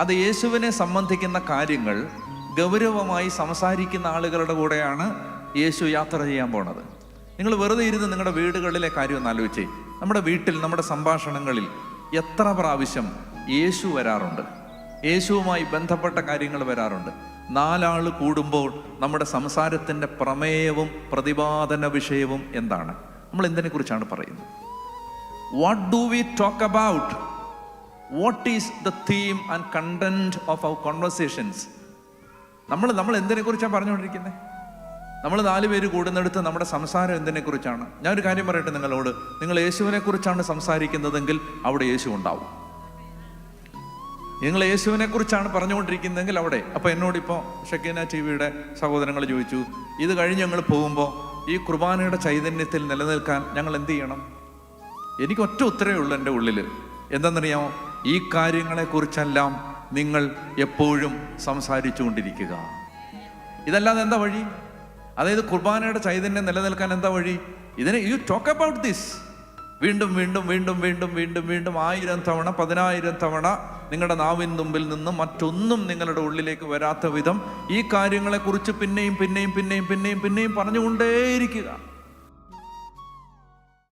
അത് യേശുവിനെ സംബന്ധിക്കുന്ന കാര്യങ്ങൾ ഗൗരവമായി സംസാരിക്കുന്ന ആളുകളുടെ കൂടെയാണ് യേശു യാത്ര ചെയ്യാൻ പോണത്. നിങ്ങൾ വെറുതെ ഇരുന്ന് നിങ്ങളുടെ വീടുകളിലെ കാര്യം ഒന്ന് ആലോചിച്ചേ. നമ്മുടെ വീട്ടിൽ നമ്മുടെ സംഭാഷണങ്ങളിൽ എത്ര പ്രാവശ്യം യേശു വരാറുണ്ട്. യേശുവുമായി ബന്ധപ്പെട്ട കാര്യങ്ങൾ വരാറുണ്ട്. നാലാൾ കൂടുമ്പോൾ നമ്മുടെ സംസാരത്തിന്റെ പ്രമേയവും പ്രതിപാദന വിഷയവും എന്താണ്? നമ്മൾ എന്തിനെ കുറിച്ചാണ് പറയുന്നത്? What do we talk about what is the theme and content of our conversations നമ്മൾ നമ്മൾ എന്തിനെ കുറിച്ചാണ് പറഞ്ഞുകൊണ്ടിരിക്കുന്നത്? നമ്മൾ നാല് പേര് കൂടുന്നിടത്ത് നമ്മുടെ സംസാരം എന്തിനെ കുറിച്ചാണ് ഞാൻ ഒരു കാര്യം പറയട്ടെ നിങ്ങളോട്. നിങ്ങൾ യേശുവിനെ കുറിച്ചാണ് സംസാരിക്കുന്നതെങ്കിൽ അവിടെ യേശു ഉണ്ടാവും. നിങ്ങൾ യേശുവിനെ കുറിച്ചാണ് പറഞ്ഞുകൊണ്ടിരിക്കുന്നതെങ്കിൽ അവിടെ. അപ്പൊ എന്നോട് ഇപ്പോൾ ഷക്കീന ടി വിയുടെ സഹോദരങ്ങൾ ചോദിച്ചു ഇത് കഴിഞ്ഞ് ഞങ്ങൾ പോകുമ്പോൾ ഈ കുർബാനയുടെ ചൈതന്യത്തിൽ നിലനിൽക്കാൻ ഞങ്ങൾ എന്ത് ചെയ്യണം? എനിക്ക് ഒറ്റ ഉത്തരവേ ഉള്ളൂ എന്റെ ഉള്ളിൽ എന്തെന്നറിയാമോ ഈ കാര്യങ്ങളെക്കുറിച്ചെല്ലാം നിങ്ങൾ എപ്പോഴും സംസാരിച്ചു കൊണ്ടിരിക്കുക ഇതല്ലാതെ എന്താ വഴി? അതായത് കുർബാനയുടെ ചൈതന്യം നിലനിൽക്കാൻ എന്താ വഴി? ഇതിനെ യു ടോക്ക് അബൌട്ട് ദിസ് വീണ്ടും വീണ്ടും വീണ്ടും വീണ്ടും വീണ്ടും വീണ്ടും ആയിരം തവണ പതിനായിരം തവണ നിങ്ങളുടെ നാവിൻ തുമ്പിൽ നിന്ന് മറ്റൊന്നും നിങ്ങളുടെ ഉള്ളിലേക്ക് വരാത്ത വിധം ഈ കാര്യങ്ങളെക്കുറിച്ച് പിന്നെയും പിന്നെയും പിന്നെയും പിന്നെയും പിന്നെയും പറഞ്ഞുകൊണ്ടേയിരിക്കുക.